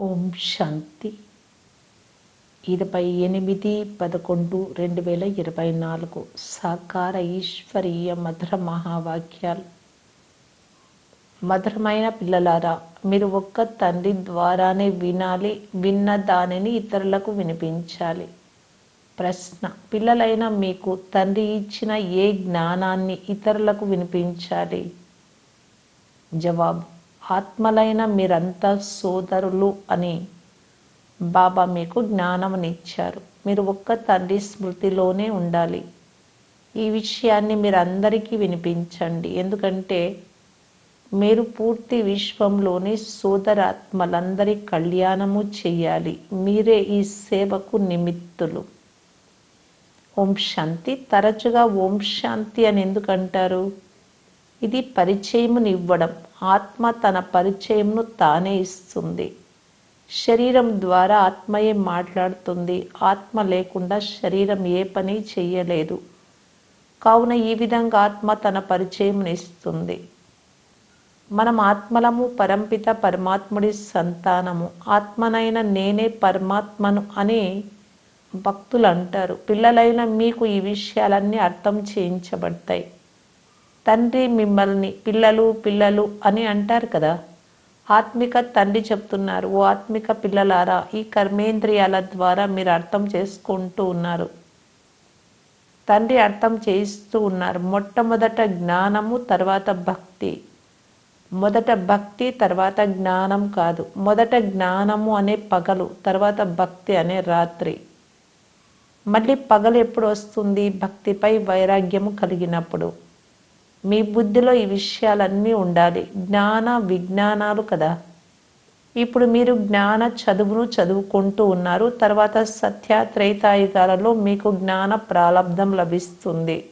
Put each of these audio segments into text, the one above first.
ఓం శాంతి. ఇరవై ఎనిమిది పదకొండు రెండు వేల ఇరవై నాలుగు సాకార ఈశ్వరీయ మధుర మహావాక్యాలు. మధురమైన పిల్లలారా మీరు ఒక్క తండ్రి ద్వారానే వినాలి విన్న దానిని ఇతరులకు వినిపించాలి. ప్రశ్న పిల్లలైన మీకు తండ్రి ఇచ్చిన ఏ జ్ఞానాన్ని ఇతరులకు వినిపించాలి? జవాబు ఆత్మలైన మీరంతా సోదరులు అని బాబా మీకు జ్ఞానమునిచ్చారు. మీరు ఒక్క తండ్రి స్మృతిలోనే ఉండాలి. ఈ విషయాన్ని మీరు అందరికీ వినిపించండి. ఎందుకంటే మీరు పూర్తి విశ్వంలోని సోదరాత్మలందరి కళ్యాణము చేయాలి. మీరే ఈ సేవకు నిమిత్తులు. ఓం శాంతి. తరచుగా ఓం శాంతి అని ఎందుకంటారు? ఇది పరిచయమునివ్వడం. ఆత్మ తన పరిచయంను తానే ఇస్తుంది. శరీరం ద్వారా ఆత్మయే మాట్లాడుతుంది. ఆత్మ లేకుండా శరీరం ఏ పని చెయ్యలేదు. కావున ఈ విధంగా ఆత్మ తన పరిచయంను ఇస్తుంది. మనం ఆత్మలము పరంపిత పరమాత్ముడి సంతానము. ఆత్మనైన నేనే పరమాత్మను అని భక్తులు అంటారు పిల్లలైన మీకు ఈ విషయాలన్నీ అర్థం చేయించబడతాయి. తండ్రి మిమ్మల్ని పిల్లలు పిల్లలు అని అంటారు కదా. ఆత్మిక తండ్రి చెప్తున్నారు ఓ ఆత్మిక పిల్లలారా ఈ కర్మేంద్రియాల ద్వారా మీరు అర్థం చేసుకుంటూ ఉన్నారు. తండ్రి అర్థం చేయిస్తూ ఉన్నారు. మొట్టమొదట జ్ఞానము తర్వాత భక్తి. మొదట భక్తి తర్వాత జ్ఞానం కాదు. మొదట జ్ఞానము అనే పగలు తర్వాత భక్తి అనే రాత్రి. మళ్ళీ పగలు ఎప్పుడు వస్తుంది? భక్తిపై వైరాగ్యము కలిగినప్పుడు. మీ బుద్ధిలో ఈ విషయాలన్నీ ఉండాలి. జ్ఞాన విజ్ఞానాలు కదా. ఇప్పుడు మీరు జ్ఞాన చదువును చదువుకుంటూ ఉన్నారు. తర్వాత సత్య త్రైతాయుగాలలో మీకు జ్ఞాన ప్రాలబ్ధం లభిస్తుంది.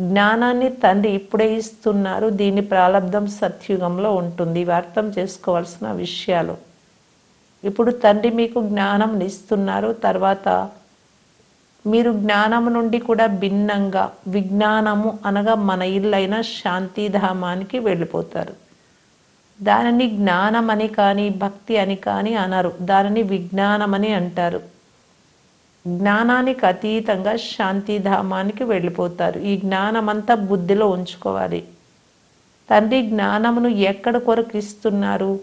జ్ఞానాన్ని తండ్రి ఇప్పుడే ఇస్తున్నారు. దీని ప్రాలబ్ధం సత్యుగంలో ఉంటుంది. ఇవి అర్థం చేసుకోవాల్సిన విషయాలు. ఇప్పుడు తండ్రి మీకు జ్ఞానం ఇస్తున్నారు. తర్వాత మీరు జ్ఞానము నుండి కూడా భిన్నంగా విజ్ఞానము అనగా మన ఇల్లైన శాంతిధామానికి వెళ్ళిపోతారు. దానిని జ్ఞానం అని కానీ భక్తి అని కానీ అనరు. దానిని విజ్ఞానమని అంటారు. జ్ఞానానికి అతీతంగా శాంతిధామానికి వెళ్ళిపోతారు. ఈ జ్ఞానమంతా బుద్ధిలో ఉంచుకోవాలి. తండ్రి జ్ఞానమును ఎక్కడ కొరకు ఇస్తున్నారు?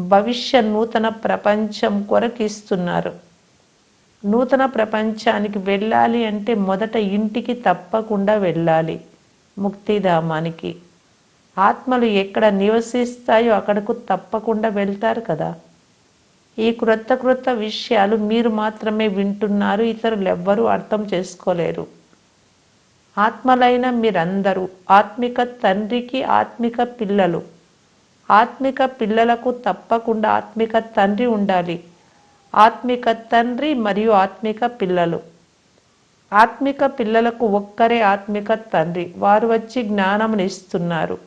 భవిష్య నూతన ప్రపంచం కొరకు ఇస్తున్నారు. నూతన ప్రపంచానికి వెళ్ళాలి అంటే మొదట ఇంటికి తప్పకుండా వెళ్ళాలి. ముక్తిధామానికి. ఆత్మలు ఎక్కడ నివసిస్తాయో అక్కడకు తప్పకుండా వెళ్తారు కదా. ఈ క్రొత్త క్రొత్త విషయాలు మీరు మాత్రమే వింటున్నారు ఇతరులు ఎవ్వరూ అర్థం చేసుకోలేరు. ఆత్మలైన మీరందరూ ఆత్మిక తండ్రికి ఆత్మిక పిల్లలు. ఆత్మిక పిల్లలకు తప్పకుండా ఆత్మిక తండ్రి ఉండాలి. ఆత్మిక తండ్రి మరియు ఆత్మిక పిల్లలు. ఆత్మిక పిల్లలకు ఒక్కరే ఆత్మిక తండ్రి. వారు వచ్చి జ్ఞానమును ఇస్తున్నారు.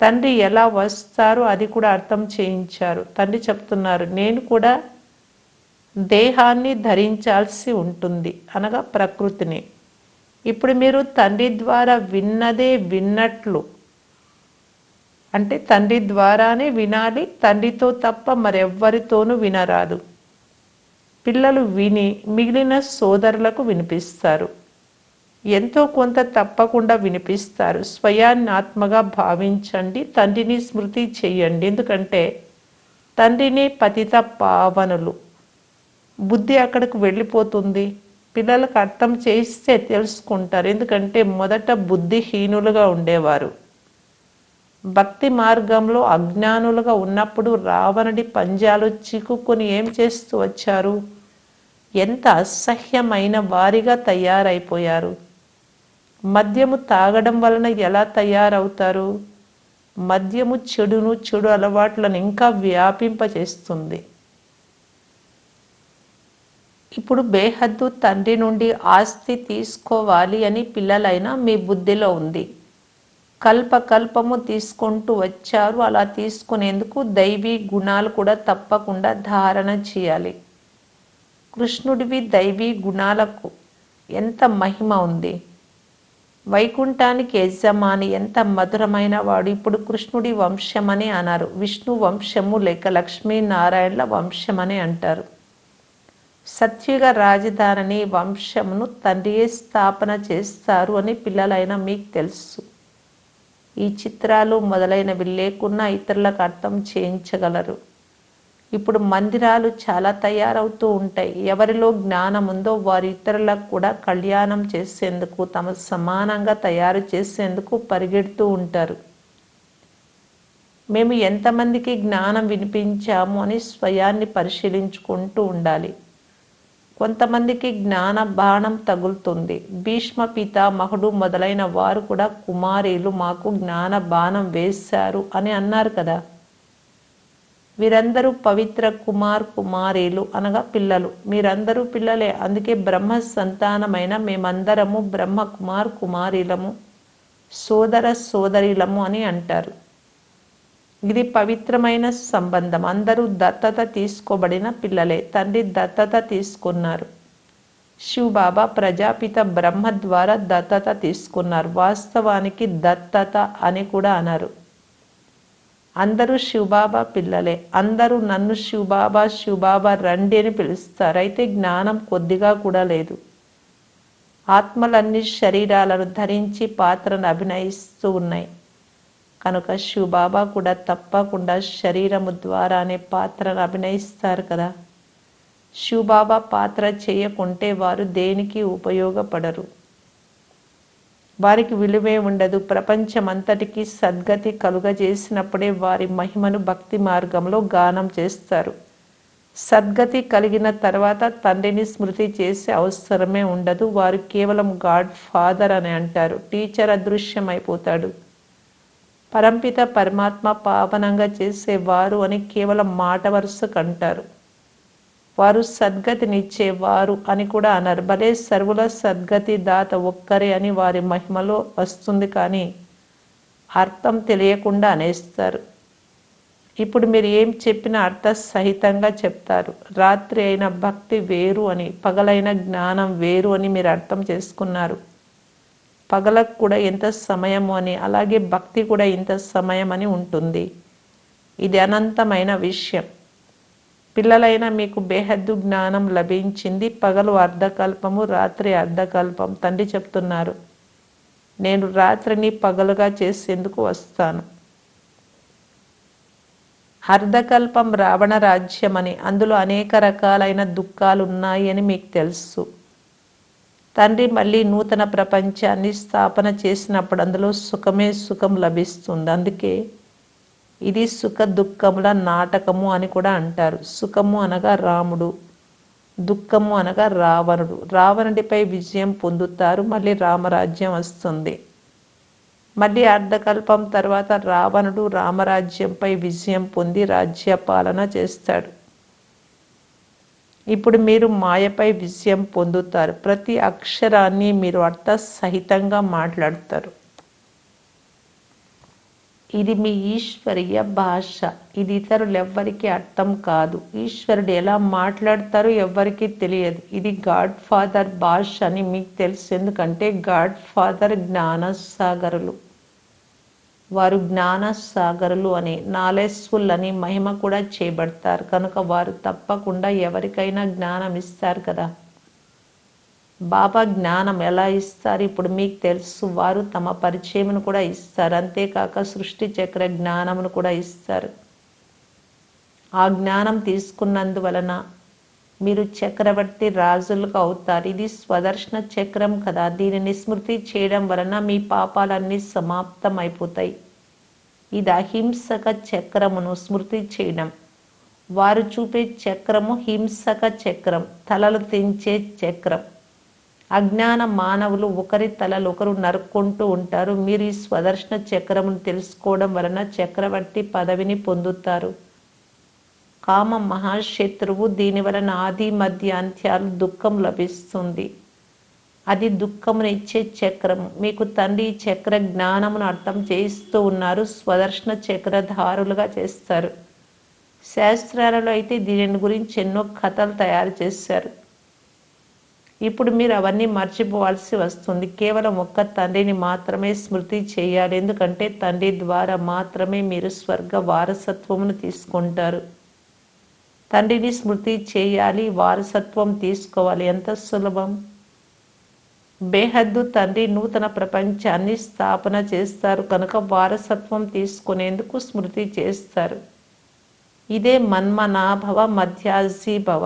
తండ్రి ఎలా వస్తారో అది కూడా అర్థం చేయించారు. తండ్రి చెప్తున్నారు నేను కూడా దేహాన్ని ధరించాల్సి ఉంటుంది అనగా ప్రకృతిని. ఇప్పుడు మీరు తండ్రి ద్వారా విన్నదే విన్నట్లు. అంటే తండ్రి ద్వారానే వినాలి తండ్రితో తప్ప మరెవ్వరితోనూ వినరాదు. పిల్లలు విని మిగిలిన సోదరులకు వినిపిస్తారు. ఎంతో కొంత తప్పకుండా వినిపిస్తారు. స్వయాన్నాత్మగా భావించండి తండ్రిని స్మృతి చేయండి. ఎందుకంటే తండ్రిని పతిత పావనులు. బుద్ధి అక్కడికి వెళ్ళిపోతుంది. పిల్లలకు అర్థం చేస్తే తెలుసుకుంటారు. ఎందుకంటే మొదట బుద్ధిహీనులుగా ఉండేవారు. భక్తి మార్గంలో అజ్ఞానులుగా ఉన్నప్పుడు రావణుడి పంజాలు చిక్కుకొని ఏం చేస్తూ వచ్చారు? ఎంత అసహ్యమైన వారిగా తయారైపోయారు. మద్యము తాగడం వలన ఎలా తయారవుతారు? మద్యము చెడును చెడు అలవాట్లను ఇంకా వ్యాపింపచేస్తుంది ఇప్పుడు బేహద్దు తండ్రి నుండి ఆస్తి తీసుకోవాలి అని పిల్లలైన మీ బుద్ధిలో ఉంది. కల్పకల్పము తీసుకుంటూ వచ్చారు. అలా తీసుకునేందుకు దైవీ గుణాలు కూడా తప్పకుండా ధారణ చేయాలి. కృష్ణుడివి దైవీ గుణాలకు ఎంత మహిమ ఉంది? వైకుంఠానికి యజమాని ఎంత మధురమైన వాడు. ఇప్పుడు కృష్ణుడి వంశమని అన్నారు. విష్ణు వంశము లేక లక్ష్మీనారాయణల వంశమని అంటారు. సత్యుగ రాజధానిని వంశమును తండ్రియే స్థాపన చేస్తారు అని పిల్లలైన మీకు తెలుసు. ఈ చిత్రాలు మొదలైనవి లేకున్నా ఇతరులకు అర్థం చేయించగలరు. ఇప్పుడు మందిరాలు చాలా తయారవుతూ ఉంటాయి. ఎవరిలో జ్ఞానం ఉందో వారు ఇతరులకు కూడా కళ్యాణం చేసేందుకు తమ సమానంగా తయారు చేసేందుకు పరిగెడుతూ ఉంటారు. మేము ఎంతమందికి జ్ఞానం వినిపించాము అని స్వయాన్ని పరిశీలించుకుంటూ ఉండాలి. కొంతమందికి జ్ఞాన బాణం తగులుతుంది. భీష్మ పితామహుడు మొదలైన వారు కూడా కుమారీలు మాకు జ్ఞాన బాణం వేశారు అని అన్నారు కదా. వీరందరూ పవిత్ర కుమార్ కుమారీలు అనగా పిల్లలు. మీరందరూ పిల్లలే. అందుకే బ్రహ్మ సంతానమైన మేమందరము బ్రహ్మ కుమార్ కుమారీలము సోదర సోదరిలము అని అంటారు. ఇది పవిత్రమైన సంబంధం. అందరూ దత్తత తీసుకోబడిన పిల్లలే. తండ్రి దత్తత తీసుకున్నారు. శివబాబా ప్రజాపిత బ్రహ్మ ద్వారా దత్తత తీసుకున్నారు. వాస్తవానికి దత్తత అని కూడా అన్నారు. అందరూ శివబాబా పిల్లలే. అందరూ నన్ను శివబాబా శివబాబా రండి అని పిలుస్తారు. అయితే జ్ఞానం కొద్దిగా కూడా లేదు. ఆత్మలన్నీ శరీరాలను ధరించి పాత్రను అభినయిస్తూ ఉన్నాయి. కనుక శివబాబా కూడా తప్పకుండా శరీరము ద్వారానే పాత్రను అభినయిస్తారు కదా. శివబాబా పాత్ర చేయకుంటే వారు దేనికి ఉపయోగపడరు. వారికి విలువే ఉండదు. ప్రపంచమంతటికి సద్గతి కలుగజేసినప్పుడే వారి మహిమను భక్తి మార్గంలో గానం చేస్తారు. సద్గతి కలిగిన తర్వాత తండ్రిని స్మృతి చేసే అవసరమే ఉండదు. వారు కేవలం గాడ్ ఫాదర్ అని అంటారు. టీచర్ అదృశ్యమైపోతాడు. పరంపిత పరమాత్మ పావనంగా చేసేవారు అని కేవలం మాట వరుసకు అంటారు. వారు సద్గతినిచ్చేవారు అని కూడా అన్నారు. భలే సర్వుల సద్గతి దాత ఒక్కరే అని వారి మహిమలో వస్తుంది కానీ అర్థం తెలియకుండా అనేస్తారు. ఇప్పుడు మీరు ఏం చెప్పినా అర్థ సహితంగా చెప్తారు. రాత్రి అయిన భక్తి వేరు అని పగలైన జ్ఞానం వేరు అని మీరు అర్థం చేసుకున్నారు. పగలకు కూడా ఎంత సమయము అని అలాగే భక్తి కూడా ఇంత సమయం అని ఉంటుంది. ఇది అనంతమైన విషయం. పిల్లలైన మీకు బేహద్దు జ్ఞానం లభించింది. పగలు అర్ధకల్పము రాత్రి అర్ధకల్పం. తండ్రి చెప్తున్నారు నేను రాత్రిని పగలుగా చేసేందుకు వస్తాను. అర్ధకల్పం రావణ రాజ్యం అని అందులో అనేక రకాలైన దుఃఖాలు ఉన్నాయి అని మీకు తెలుసు. తండ్రి మళ్ళీ నూతన ప్రపంచాన్ని స్థాపన చేసినప్పుడు అందులో సుఖమే సుఖం లభిస్తుంది. అందుకే ఇది సుఖ దుఃఖముల నాటకము అని కూడా అంటారు. సుఖము అనగా రాముడు దుఃఖము అనగా రావణుడు. రావణుడిపై విజయం పొందుతారు మళ్ళీ రామరాజ్యం వస్తుంది. మళ్ళీ అర్ధకల్పం తర్వాత రావణుడు రామరాజ్యంపై విజయం పొంది రాజ్యపాలన చేస్తాడు. ఇప్పుడు మీరు మాయపై విజయం పొందుతారు. ప్రతి అక్షరాన్ని మీరు అర్థ సహితంగా మాట్లాడతారు. ఇది మీ ఈశ్వరీయ భాష. ఇది ఇతరులు ఎవ్వరికి అర్థం కాదు. ఈశ్వరుడు ఎలా మాట్లాడతారో ఎవ్వరికి తెలియదు. ఇది గాడ్ ఫాదర్ భాష అని మీకు తెలుసు. ఎందుకంటే గాడ్ ఫాదర్ జ్ఞానసాగరులు. వారు జ్ఞానసాగరులు అని నాలెస్ఫుల్ అని మహిమ కూడా చేయబడతారు. కనుక వారు తప్పకుండా ఎవరికైనా జ్ఞానం ఇస్తారు కదా. బాబా జ్ఞానం ఎలా ఇస్తారు? ఇప్పుడు మీకు తెలుసు వారు తమ పరిచయమును కూడా ఇస్తారు. అంతేకాక సృష్టి చక్ర జ్ఞానమును కూడా ఇస్తారు. ఆ జ్ఞానం తీసుకున్నందువలన మీరు చక్రవర్తి రాజులుగా అవుతారు. ఇది స్వదర్శన చక్రం కదా. దీనిని స్మృతి చేయడం వలన మీ పాపాలన్నీ సమాప్తం అయిపోతాయి. ఇది అహింసక చక్రమును స్మృతి చేయడం. వారు చూపే చక్రము హింసక చక్రం. తలలు తెంచే చక్రం. అజ్ఞాన మానవులు ఒకరి తలలు ఒకరు నరుక్కుంటూ ఉంటారు. మీరు ఈ స్వదర్శన చక్రమును తెలుసుకోవడం వలన చక్రవర్తి పదవిని పొందుతారు. కామ మహాశత్రువు దీని వలన ఆది మధ్య అంత్యాలు దుఃఖం లభిస్తుంది. అది దుఃఖమును ఇచ్చే చక్రము. మీకు తండ్రి చక్ర జ్ఞానమును అర్థం చేయిస్తూ ఉన్నారు. స్వదర్శన చక్రధారులుగా చేస్తారు. శాస్త్రాలలో అయితే దీని గురించి ఎన్నో కథలు తయారు చేశారు. ఇప్పుడు మీరు అవన్నీ మర్చిపోవాల్సి వస్తుంది. కేవలం ఒక్క తండ్రిని మాత్రమే స్మృతి చేయాలి. ఎందుకంటే తండ్రి ద్వారా మాత్రమే మీరు స్వర్గ వారసత్వమును తీసుకుంటారు. తండ్రిని స్మృతి చేయాలి వారసత్వం తీసుకోవాలి. ఎంత సులభం? బేహద్దు తండ్రి నూతన ప్రపంచాన్ని స్థాపన చేస్తారు. కనుక వారసత్వం తీసుకునేందుకు స్మృతి చేస్తారు. ఇదే మన్మనాభవ మధ్యాజీభవ.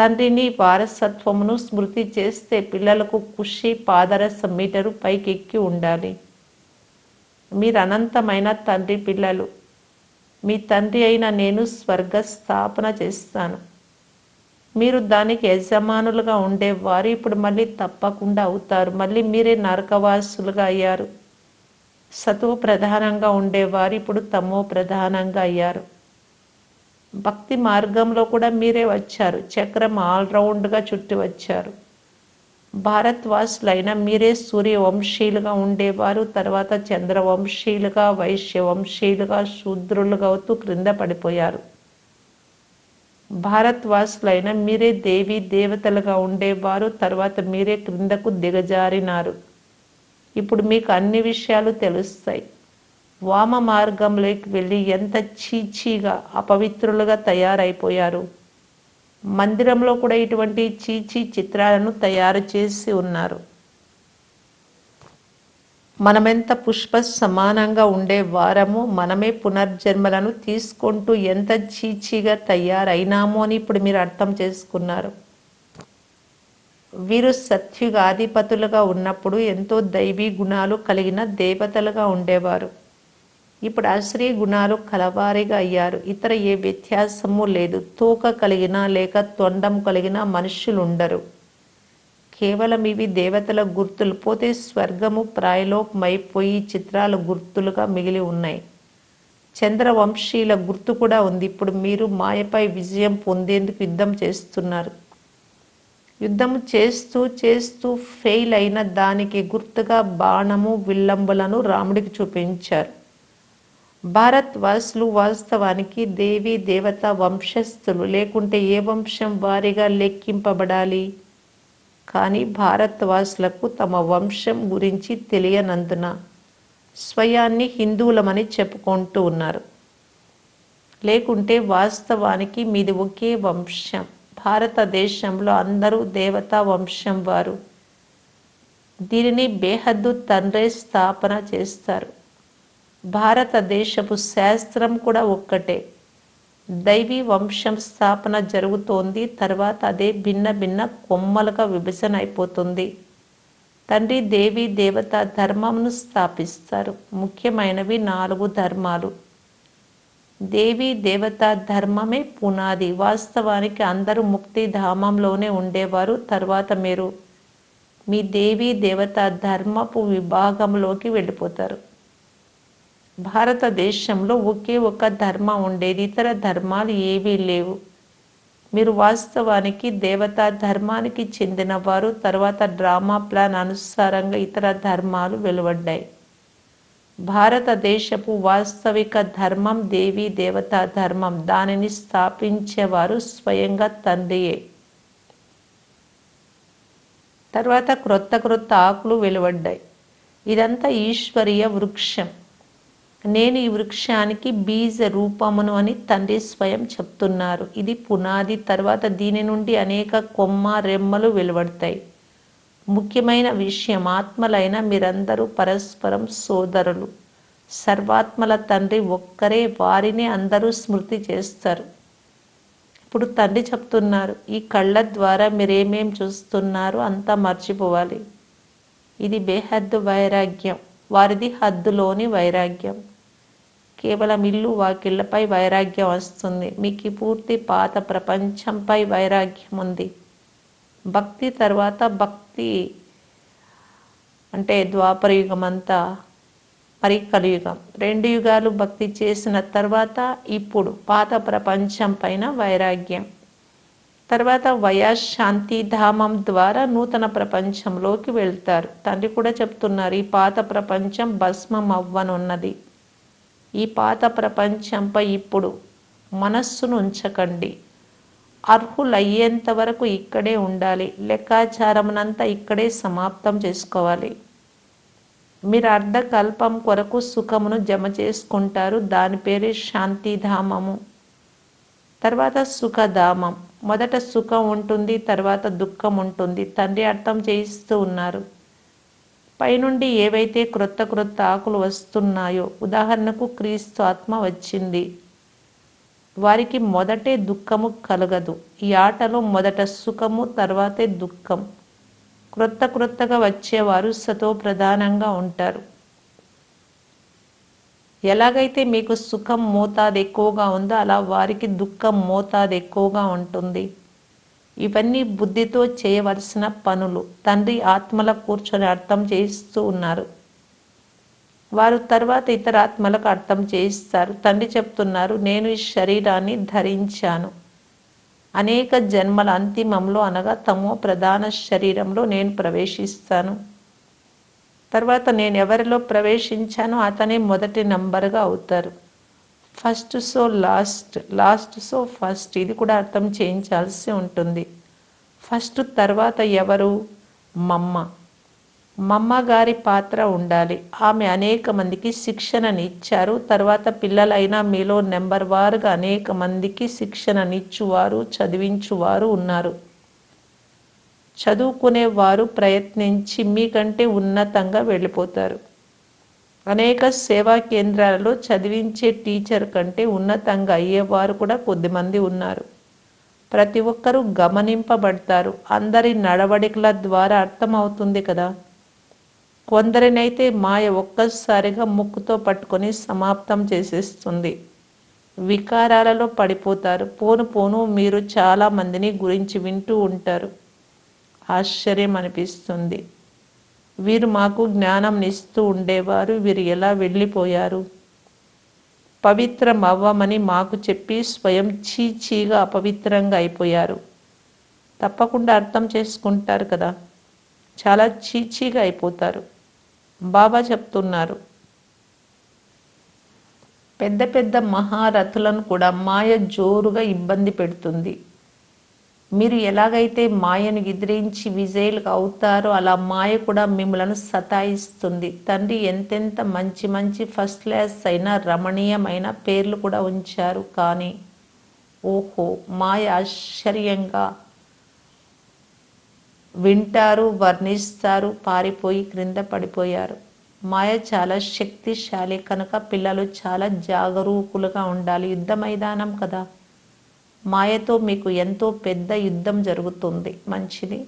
తండ్రిని వారసత్వమును స్మృతి చేస్తే పిల్లలకు ఖుషి పాదరస మీటరు పైకెక్కి ఉండాలి. మీరు అనంతమైన తండ్రి పిల్లలు. మీ తండ్రి అయిన నేను స్వర్గ స్థాపన చేస్తాను. మీరు దానికి యజమానులుగా ఉండేవారు ఇప్పుడు మళ్ళీ తప్పకుండా అవుతారు. మళ్ళీ మీరే నరకవాసులుగా అయ్యారు. సతువు ప్రధానంగా ఉండేవారు ఇప్పుడు తమో ప్రధానంగా అయ్యారు. భక్తి మార్గంలో కూడా మీరే వచ్చారు. చక్రం ఆల్రౌండ్గా చుట్టి వచ్చారు. భారత్వాసులైన మీరే సూర్యవంశీయులుగా ఉండేవారు. తర్వాత చంద్రవంశీయులుగా వైశ్యవంశీయులుగా శూద్రులుగా అవుతూ క్రింద పడిపోయారు. భారత్వాసులైన మీరే దేవి దేవతలుగా ఉండేవారు. తర్వాత మీరే క్రిందకు దిగజారినారు. ఇప్పుడు మీకు అన్ని విషయాలు తెలుస్తాయి. వామ మార్గంలోకి వెళ్ళి ఎంత చీచీగా అపవిత్రులుగా తయారైపోయారు. మందిరంలో కూడా ఇటువంటి చీచీ చిత్రాలను తయారు చేసి ఉన్నారు. మనమెంత పుష్ప సమానంగా ఉండే వారము మనమే పునర్జన్మలను తీసుకుంటూ ఎంత చీచీగా తయారైనామో అని ఇప్పుడు మీరు అర్థం చేసుకున్నారు. వీరు సత్యుగాధిపతులుగా ఉన్నప్పుడు ఎంతో దైవీ గుణాలు కలిగిన దేవతలుగా ఉండేవారు. ఇప్పుడు అశ్రీ గుణాలు కలవారిగా అయ్యారు. ఇతర ఏ వ్యత్యాసము లేదు. తోక కలిగిన లేక తొండం కలిగిన మనుషులు ఉండరు కేవలం ఇవి దేవతల గుర్తులు. పోతే స్వర్గము ప్రాయలోపమైపోయి చిత్రాల గుర్తులుగా మిగిలి ఉన్నాయి. చంద్రవంశీల గుర్తు కూడా ఉంది. ఇప్పుడు మీరు మాయపై విజయం పొందేందుకు యుద్ధం చేస్తున్నారు. యుద్ధం చేస్తూ చేస్తూ ఫెయిల్ అయిన దానికి గుర్తుగా బాణము విల్లంబులను రాముడికి చూపించారు. భారత్ వాసులు వాస్తవానికి దేవి దేవత వంశస్థులు. లేకుంటే ఏ వంశం వారిగా లెక్కింపబడాలి? కానీ భారతవాసులకు తమ వంశం గురించి తెలియనందున స్వయాన్ని హిందువులమని చెప్పుకుంటూ ఉన్నారు. లేకుంటే వాస్తవానికి మీది ఒకే వంశం. భారతదేశంలో అందరూ దేవతా వంశం వారు. దీనిని బేహద్దు తండ్రే స్థాపన చేస్తారు. భారతదేశపు శాస్త్రం కూడా ఒక్కటే. దైవీ వంశం స్థాపన జరుగుతోంది తర్వాత అదే భిన్న భిన్న కొమ్మలుగా విభజన అయిపోతుంది. తండ్రి దేవి దేవత ధర్మంను స్థాపిస్తారు. ముఖ్యమైనవి నాలుగు ధర్మాలు. దేవి దేవత ధర్మమే పునాది. వాస్తవానికి అందరూ ముక్తి ధామంలోనే ఉండేవారు. తర్వాత మీరు మీ దేవి దేవత ధర్మపు విభాగంలోకి వెళ్ళిపోతారు. భారతదేశంలో ఒకే ఒక ధర్మం ఉండేది. ఇతర ధర్మాలు ఏవీ లేవు. మీరు వాస్తవానికి దేవతా ధర్మానికి చెందినవారు. తర్వాత డ్రామా ప్లాన్ అనుసారంగా ఇతర ధర్మాలు వెలువడ్డాయి. భారతదేశపు వాస్తవిక ధర్మం దేవి దేవతా ధర్మం. దానిని స్థాపించేవారు స్వయంగా తండ్రియే. తర్వాత క్రొత్త క్రొత్త ఆకులు వెలువడ్డాయి. ఇదంతా ఈశ్వరీయ వృక్షం. నేను ఈ వృక్షానికి బీజ రూపమును అని తండ్రి స్వయం చెప్తున్నారు. ఇది పునాది తర్వాత దీని నుండి అనేక కొమ్మ రెమ్మలు వెలువడతాయి. ముఖ్యమైన విషయం ఆత్మలైన మీరందరూ పరస్పరం సోదరులు. సర్వాత్మల తండ్రి ఒక్కరే వారిని అందరూ స్మృతి చేస్తారు. ఇప్పుడు తండ్రి చెప్తున్నారు ఈ కళ్ళ ద్వారా మీరేమేం చూస్తున్నారు అంతా మర్చిపోవాలి. ఇది బేహద్దు వైరాగ్యం. వారిది హద్దులోని వైరాగ్యం. కేవలం ఇల్లు వాకిళ్ళపై వైరాగ్యం వస్తుంది. మీకు పూర్తి పాత ప్రపంచంపై వైరాగ్యం ఉంది. భక్తి తర్వాత భక్తి అంటే ద్వాపర యుగం అంతా మరి కలియుగం రెండు యుగాలు భక్తి చేసిన తర్వాత ఇప్పుడు పాత ప్రపంచం పైన వైరాగ్యం. తర్వాత వయాశాంతి ధామం ద్వారా నూతన ప్రపంచంలోకి వెళ్తారు. తండ్రి కూడా చెప్తున్నారు ఈ పాత ప్రపంచం భస్మం అవ్వనున్నది. ఈ పాత ప్రపంచంపై ఇప్పుడు మనస్సును ఉంచకండి. అర్హులయ్యేంత వరకు ఇక్కడే ఉండాలి. లెక్కాచారమునంతా ఇక్కడే సమాప్తం చేసుకోవాలి. మీరు అర్ధకల్పం కొరకు సుఖమును జమ చేసుకుంటారు. దాని పేరే శాంతిధామము. తర్వాత సుఖధామం. మొదట సుఖం ఉంటుంది తర్వాత దుఃఖం ఉంటుంది. తండ్రి అర్థం చేయిస్తూ ఉన్నారు. పైనుండి ఏవైతే క్రొత్త క్రొత్త ఆకులు వస్తున్నాయో ఉదాహరణకు క్రీస్తు ఆత్మ వచ్చింది. వారికి మొదటే దుఃఖము కలగదు. ఈ ఆటలో మొదట సుఖము తర్వాతే దుఃఖం. క్రొత్త క్రొత్తగా వచ్చేవారు సతో ప్రధానంగా ఉంటారు. ఎలాగైతే మీకు సుఖం మోతాదు ఎక్కువగా ఉందో అలా వారికి దుఃఖం మోతాదు ఎక్కువగా ఉంటుంది. ఇవన్నీ బుద్ధితో చేయవలసిన పనులు. తండ్రి ఆత్మల కూర్చొని అర్థం చేయిస్తూ ఉన్నారు. వారు తర్వాత ఇతర ఆత్మలకు అర్థం చేయిస్తారు. తండ్రి చెప్తున్నారు నేను ఈ శరీరాన్ని ధరించాను. అనేక జన్మల అంతిమంలో అనగా తమో ప్రధాన శరీరంలో నేను ప్రవేశిస్తాను. తర్వాత నేను ఎవరిలో ప్రవేశించానో అతనే మొదటి నంబర్గా అవుతారు. First so last last so first ఇది కూడా అర్థం చేయించాల్సి ఉంటుంది. ఫస్ట్ తర్వాత ఎవరు? మమ్మ. మమ్మ గారి పాత్ర ఉండాలి. ఆమె అనేక మందికి శిక్షణని ఇచ్చారు తర్వాత పిల్లలైనా మీలో నెంబర్ వారుగా అనేక మందికి శిక్షణనిచ్చువారు చదివించువారు ఉన్నారు. చదువుకునేవారు ప్రయత్నించి మీకంటే ఉన్నతంగా వెళ్ళిపోతారు. అనేక సేవా కేంద్రాలలో చదివించే టీచర్ కంటే ఉన్నతంగా అయ్యేవారు కూడా కొద్దిమంది ఉన్నారు. ప్రతి ఒక్కరూ గమనింపబడతారు. అందరి నడవడికల ద్వారా అర్థమవుతుంది కదా. కొందరినైతే మాయ ఒక్కసారిగా ముక్కుతో పట్టుకొని సమాప్తం చేసేస్తుంది. వికారాలలో పడిపోతారు. పోను పోను మీరు చాలా మందిని గురించి వింటూ ఉంటారు. ఆశ్చర్యం అనిపిస్తుంది. వీరు మాకు జ్ఞానం ఇస్తూ ఉండేవారు. వీరు ఎలా వెళ్ళిపోయారు? పవిత్రం అవ్వమని మాకు చెప్పి స్వయం చీచీగా అపవిత్రంగా అయిపోయారు. తప్పకుండా అర్థం చేసుకుంటారు కదా? చాలా చీచీగా అయిపోతారు. బాబా చెప్తున్నారు. పెద్ద పెద్ద మహారథులను కూడా మాయ జోరుగా ఇబ్బంది పెడుతుంది. మీరు ఎలాగైతే మాయను ఎదిరించి విజయులు అవుతారో అలా మాయ కూడా మిమ్మలను సతాయిస్తుంది. తండ్రి ఎంతెంత మంచి మంచి ఫస్ట్ క్లాస్ అయిన రమణీయమైన పేర్లు కూడా ఉంచారు. కానీ ఓహో మాయ ఆశ్చర్యంగా వింటారు వర్ణిస్తారు పారిపోయి క్రింద పడిపోయారు. మాయ చాలా శక్తిశాలి కనుక పిల్లలు చాలా జాగరూకులుగా ఉండాలి. యుద్ధ మైదానం కదా. మాయతో మీకు ఎంతో పెద్ద యుద్ధం జరుగుతుంది. మంచిది.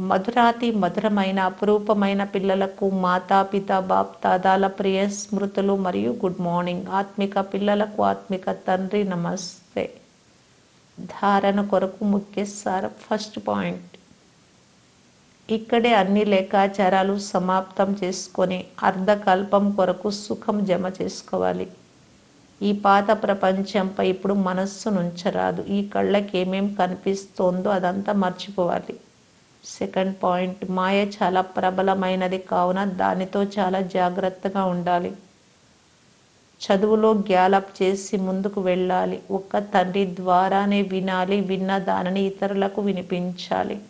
మధురాతి మధురమైన అపురూపమైన పిల్లలకు మాతా పిత బాప్ తాదాల ప్రియ స్మృతులు మరియు గుడ్ మార్నింగ్. ఆత్మిక పిల్లలకు ఆత్మిక తండ్రి నమస్తే. ధారణ కొరకు ముఖ్య సార ఫస్ట్ పాయింట్. ఇక్కడే అన్ని లేఖాచారాలు సమాప్తం చేసుకొని అర్ధకల్పం కొరకు సుఖం జమ చేసుకోవాలి. ఈ పాత ప్రపంచంపై ఇప్పుడు మనస్సు నుంచరాదు. ఈ కళ్ళకి ఏమేం కనిపిస్తోందో అదంతా మర్చిపోవాలి. సెకండ్ పాయింట్ మాయ చాలా ప్రబలమైనది కావున దానితో చాలా జాగ్రత్తగా ఉండాలి. చదువులో గ్యాలప్ చేసి ముందుకు వెళ్ళాలి. ఒక్క తండ్రి ద్వారానే వినాలి విన్న దానిని ఇతరులకు వినిపించాలి.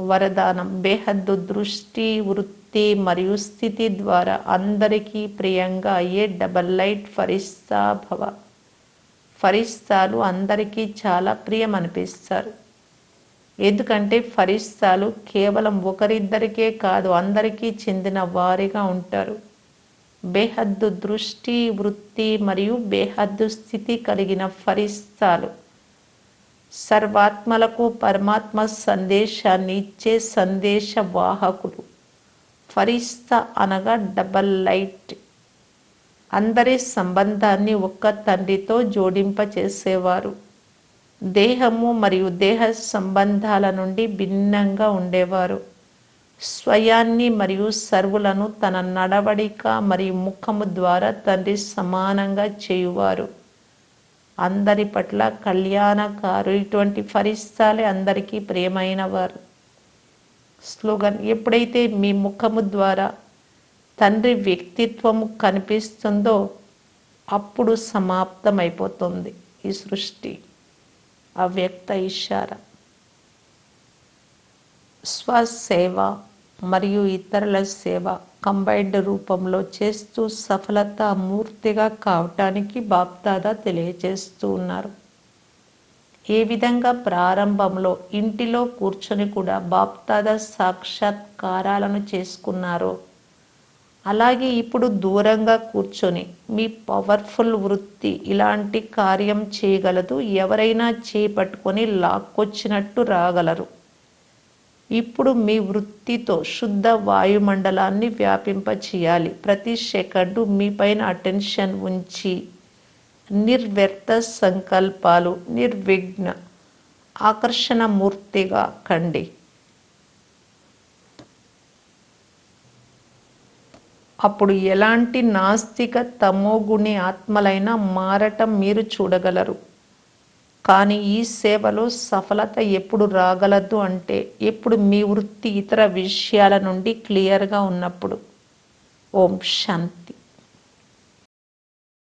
వరదానం బేహద్దు దృష్టి వృత్తి మరియు స్థితి ద్వారా అందరికీ ప్రియంగా అయ్యే డబల్ లైట్ ఫరిస్తా భవ. ఫరిస్తాలు అందరికీ చాలా ప్రియం అనిపిస్తారు ఎందుకంటే ఫరిస్తాలు కేవలం ఒకరిద్దరికే కాదు అందరికీ చెందిన వారిగా ఉంటారు. బేహద్దు దృష్టి వృత్తి మరియు బేహద్దు స్థితి కలిగిన ఫరిస్తాలు సర్వాత్మలకు పరమాత్మ సందేశాన్ని ఇచ్చే సందేశ వాహకులు ఫరిస్తా అనగా డబల్ లైట్ అందరి సంబంధాన్ని ఒక్క తండ్రితో జోడింపచేసేవారు. దేహము మరియు దేహ సంబంధాల నుండి భిన్నంగా ఉండేవారు. స్వయాన్ని మరియు సర్వులను తన నడవడిక మరియు ముఖము ద్వారా తండ్రి సమానంగా చేయువారు. అందరి పట్ల కళ్యాణకారు ఇటువంటి ఫరిస్తాలే అందరికీ ప్రియమైన వారు స్లోగన్ ఎప్పుడైతే మీ ముఖము ద్వారా తండ్రి వ్యక్తిత్వము కనిపిస్తుందో అప్పుడు సమాప్తమైపోతుంది ఈ సృష్టి అవ్యక్త ఇషార స్వసేవ మరియు ఇతరుల సేవ కంబైన్డ్ రూపంలో చేస్తూ సఫలత మూర్తిగా కావటానికి బాప్దాదా తెలియజేస్తూ ఉన్నారు. ఏ విధంగా ప్రారంభంలో ఇంటిలో కూర్చొని కూడా బాప్తాద సాక్షాత్కారాలను చేసుకున్నారో అలాగే ఇప్పుడు దూరంగా కూర్చొని మీ పవర్ఫుల్ వృత్తి ఇలాంటి కార్యం చేయగలదు ఎవరైనా చేపట్టుకొని లాక్కొచ్చినట్టు రాగలరు. ఇప్పుడు మీ వృత్తితో శుద్ధ వాయుమండలాన్ని వ్యాపింప చేయాలి ప్రతి సెకండు మీ పైన అటెన్షన్ ఉంచి నిర్వ్యర్థ సంకల్పాలు నిర్విఘ్న ఆకర్షణ మూర్తిగా కండి. అప్పుడు ఎలాంటి నాస్తిక తమోగుణి ఆత్మలైనా మారటం మీరు చూడగలరు. కానీ ఈ సేవలో సఫలత ఎప్పుడు రాగలదు అంటే ఎప్పుడు మీ వృత్తి ఇతర విషయాల నుండి క్లియర్గా ఉన్నప్పుడు. ఓం శాంతి.